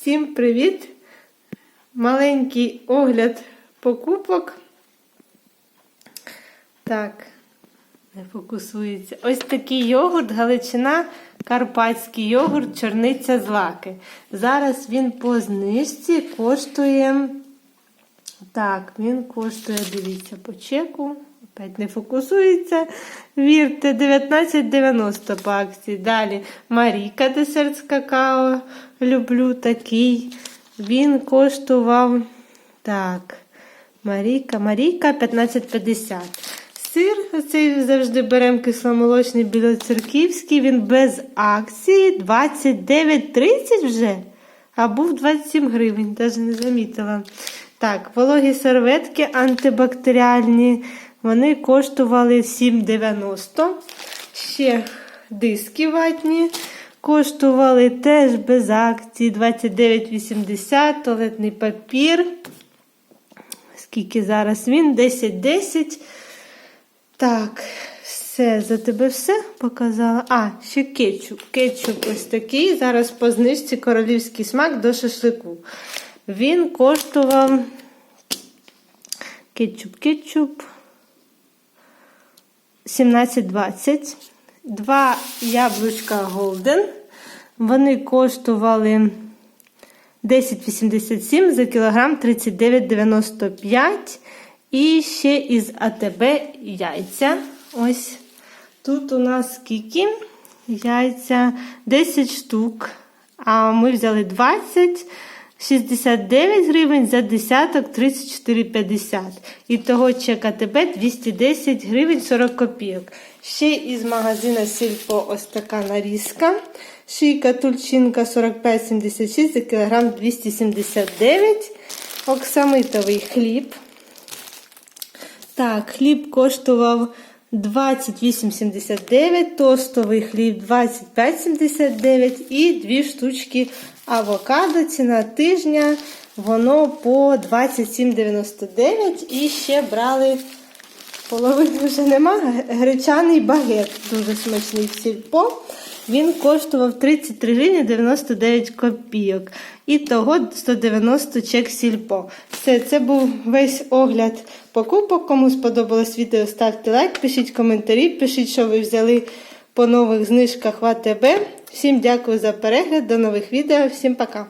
Всім привіт! Маленький огляд покупок. Так, не фокусується. Ось такий йогурт, Галичина, карпатський йогурт, чорниця з лаки. Зараз він по знижці коштує. Так, він коштує, дивіться, по чеку. Опять не фокусується. Вірте, 19,90 по акції. Далі Маріка десерт з какао. Люблю такий. Він коштував. Так, Маріка, Маріка 15,50. Сир, оцей завжди беремо кисломолочний білоцерківський, він без акції 29,30 вже. А був 27 гривень, навіть не замітила. Так, вологі серветки антибактеріальні. Вони коштували 7,90. Ще диски ватні. Коштували теж без акції 29,80. Туалетний папір. Скільки зараз він? 10,10. Так, все, за тебе все показала. А, ще кетчуп. Кетчуп ось такий. Зараз по знижці королівський смак до шашлику. Він коштував кетчуп, кетчуп 17,20. Два яблучка Голден. Вони коштували 10,87 за кілограм 39,95. І ще із АТБ яйця. Ось тут у нас скільки? Яйця 10 штук. А ми взяли 20. 69 гривень за десяток 34,50. І того чек АТБ 210 гривень 40 копійок. Ще із магазина Сільпо ось така нарізка. Шийка тульчинка 45,76 за кілограм 279. Оксамитовий хліб. Так, хліб коштував 28,79, тостовий хліб 25,79 і дві штучки авокадо. Ціна тижня, воно по 27,99 і ще брали половину вже нема. Гречаний багет, дуже смачний в сільпо. Він коштував 33 гривні 99 копійок. І того 190 чек сільпо. Все, це був весь огляд покупок. Кому сподобалось відео, ставте лайк, пишіть коментарі, пишіть, що ви взяли по нових знижках в АТБ. Всім дякую за перегляд, до нових відео, всім пока!